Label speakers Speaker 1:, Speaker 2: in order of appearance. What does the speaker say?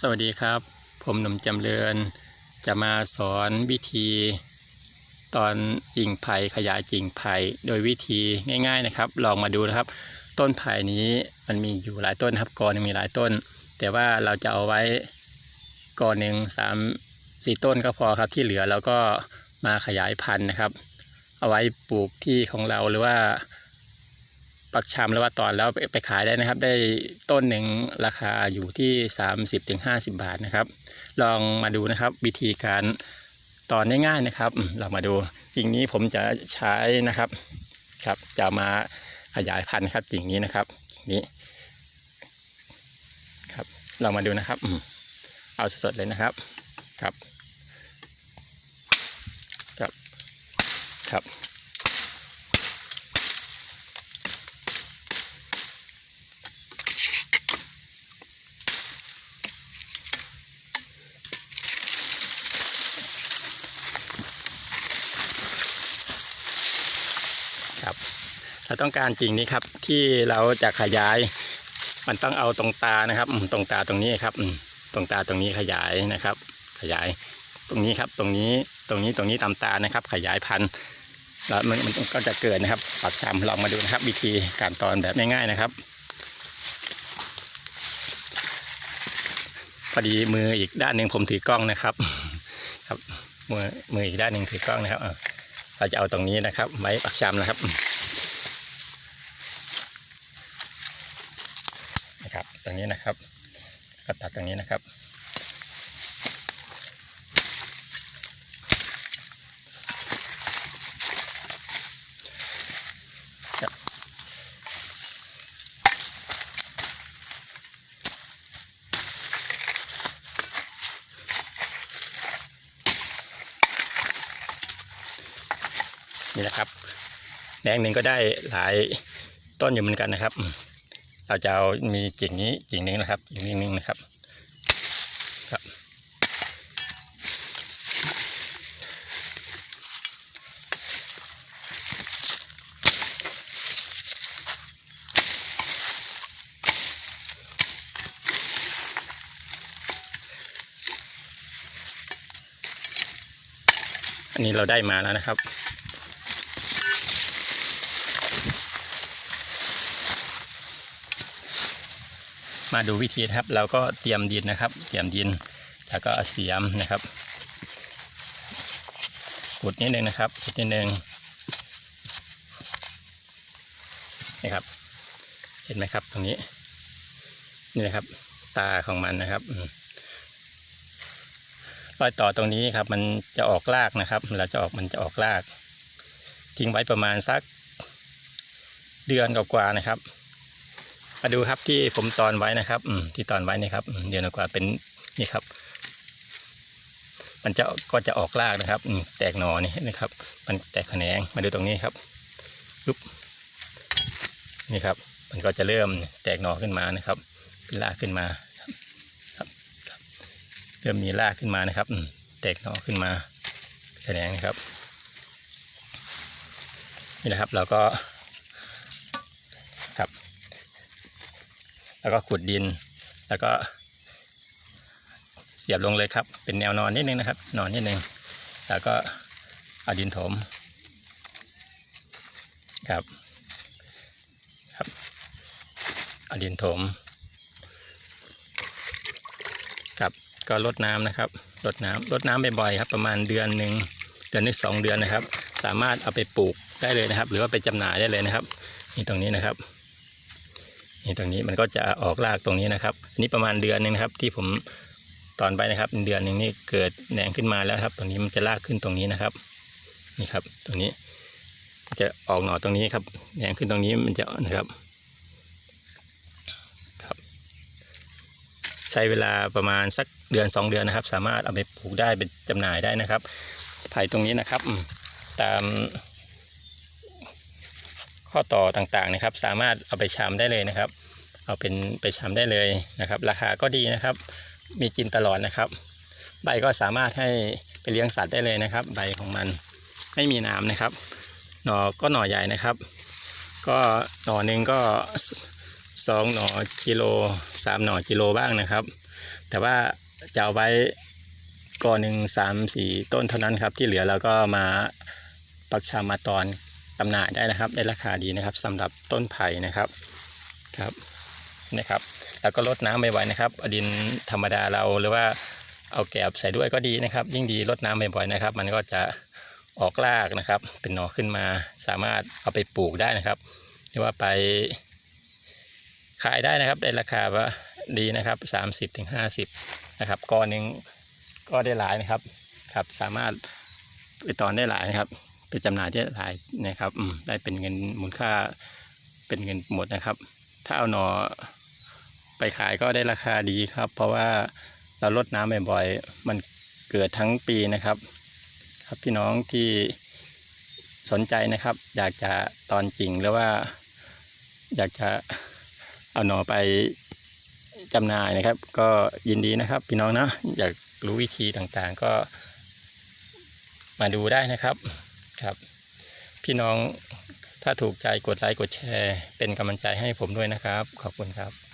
Speaker 1: สวัสดีครับ ผมหนุ่มจำเริญ จะมาสอนวิธี ตอนกิ่งไผ่ขยายกิ่งไผ่โดยวิธีง่าย ๆนะครับ ลองมาดูนะครับ ต้นไผ่นี้มันมีอยู่หลายต้นครับกอหนึงมีหลายต้น แต่ว่าเราจะเอาไว้กอหนึ่งสามสี่ต้นก็พอครับที่เหลือเราก็มาขยายพันธุ์นะครับ เอาไว้ปลูกที่ของเราหรือว่า ปักชำหรือว่าตอนแล้วไปไปขายได้นะครับ ได้ต้นหนึ่งราคาอยู่ที่ 30-50 บาทนะครับ ลองมาดูนะครับวิธีการตอนง่ายๆนะครับ เรามาดูกิ่งนี้ผมจะใช้นะครับครับ จะมาขยายพันธุ์ครับกิ่งนี้นะครับกิ่งนี้ครับเรามาดูนะครับเอาสดๆเลยนะครับครับครับครับ ครับ เราต้องการจริงนี้ครับที่เราจะขยาย มันต้องเอาตรงตานะครับตรงตาตรงนี้ครับตรงตาตรงนี้ขยายนะครับ ขยายตรงนี้ครับตรงนี้ตรงนี้ตรงนี้ตามตานะครับ ขยายพันธุ์แล้วมันมันก็จะเกิดนะครับปักชำลองมาดูนะครับ วิธีการตอนแบบง่ายๆนะครับพอดีมืออีกด้านหนึ่งผมถือกล้องนะครับ ครับมือมืออีกด้านหนึ่งถือกล้องนะครับ เราจะเอาตรงนี้นะครับ ไม้ปักชามนะครับนะครับ ตรงนี้นะครับ ก็ตัดตรงนี้นะครับ นี่นะครับแดงหนึ่งก็ได้หลายต้นอยู่เหมือนกันนะครับ เราจะเอามีกิ่งนี้กิ่งหนึ่งนะครับกิ่งหนึ่งนะครับครับอันนี้เราได้มาแล้วนะครับ มาดูวิธีนะครับ เราก็เตรียมดินนะครับ เตรียมดิน แล้วก็เอาเสียมนะครับขุดนิดนึงนะครับขุดนิดนึงนี่ครับ เห็นไหมครับตรงนี้ นี่นะครับ ตาของมันนะครับรอยต่อตรงนี้ครับ มันจะออกรากนะครับ เราจะออกมันจะออกราก ทิ้งไว้ประมาณสักเดือนกว่าๆนะครับ มาดูครับที่ผมตอนไว้นะครับอืมที่ตอนไว้นี่ครับเดือนกว่าเป็นนี่ครับ มันจะก็จะออกรากนะครับอืมแตกหนอนี่นะครับ มันแตกแขนงมาดูตรงนี้ครับปุ๊บนี่ครับ มันก็จะเริ่มแตกหนอขึ้นมานะครับเป็นรากขึ้นมาครับครับเริ่มมีรากขึ้นมานะครับอืมแตกหนอขึ้นมาแขนงนะครับนี่แหละครับ เราก็ครับ แล้วก็ขุดดิน แล้วก็ เสียบลงเลยครับ เป็นแนวนอนนิดนึงนะครับ นอนนิดนึง แล้วก็เอาดินถม ครับครับเอาดินถม ครับก็ลดน้ำนะครับลดน้ำลดน้ำบ่อยๆครับ ประมาณเดือนหนึ่งเดือนนึงสองเดือนนะครับ สามารถเอาไปปลูกได้เลยนะครับ หรือว่าไปจำหน่ายได้เลยนะครับนี่ตรงนี้นะครับ นี่ตรงนี้มันก็จะออกรากตรงนี้นะครับอันนี้ประมาณเดือนหนึงนะครับที่ผมตอนไปนะครับเดือนหนึ่งนี่เกิดแหนงขึ้นมาแล้วครับ ตรงนี้มันจะรากขึ้นตรงนี้นะครับ นี่ครับตรงนี้จะออกหน่อตรงนี้ครับแหนงขึ้นตรงนี้มันจะนะครับครับ ใช้เวลาประมาณสักเดือน 2 เดือนนะครับ สามารถเอาไปปลูกได้เป็นจำหน่ายได้นะครับไผ่ตรงนี้นะครับ ตาม ข้อต่อต่างๆนะครับ สามารถเอาไปชำได้เลยนะครับ เอาเป็นไปชำได้เลยนะครับ ราคาก็ดีนะครับ มีกินตลอดนะครับ ใบก็สามารถให้ไปเลี้ยงสัตว์ได้เลยนะครับ ใบของมันไม่มีน้ำนะครับ หน่อก็หน่อใหญ่นะครับ ก็หน่อหนึ่งก็สองหน่อกิโลสามหน่อกิโลบ้างนะครับ แต่ว่าจะเอาไว้ก่อหนึ่งสามสี่ต้นเท่านั้นครับ ที่เหลือเราก็มาปักชามาตอน จำหน่ายได้นะครับ ได้ราคาดีนะครับสำหรับต้นไผ่นะครับครับนะครับ แล้วก็ลดน้ำไม่ไหวๆนะครับดินธรรมดาเราหรือว่าเอาแกบใส่ด้วยก็ดีนะครับ ยิ่งดีลดน้ำบ่อยๆนะครับ มันก็จะออกรากนะครับ เป็นหน่อขึ้นมาสามารถเอาไปปลูกได้นะครับหรือว่าไปขายได้นะครับ ได้ราคาว่าดีนะครับ30-50ถึง50นะครับก้อนหนึงก็ได้หลายนะครับครับ สามารถไปตอนได้หลายนะครับ ไปจำหน่ายได้หลายนะครับอืมได้เป็นเงินมูลค่าเป็นเงินหมดนะครับ ถ้าเอาหน่อไปขายก็ได้ราคาดีครับ เพราะว่าเราลดน้ำบ่อยๆมันเกิดทั้งปีนะครับ ครับพี่น้องที่สนใจนะครับ อยากจะตอนจริงหรือว่า อยากจะเอาหน่อไปจำหน่ายนะครับ ก็ยินดีนะครับ พี่น้องนะอยากรู้วิธีต่างๆก็มาดูได้นะครับ ครับ พี่น้องถ้าถูกใจกดไลค์กดแชร์ เป็นกำลังใจให้ผมด้วยนะครับ ขอบคุณครับ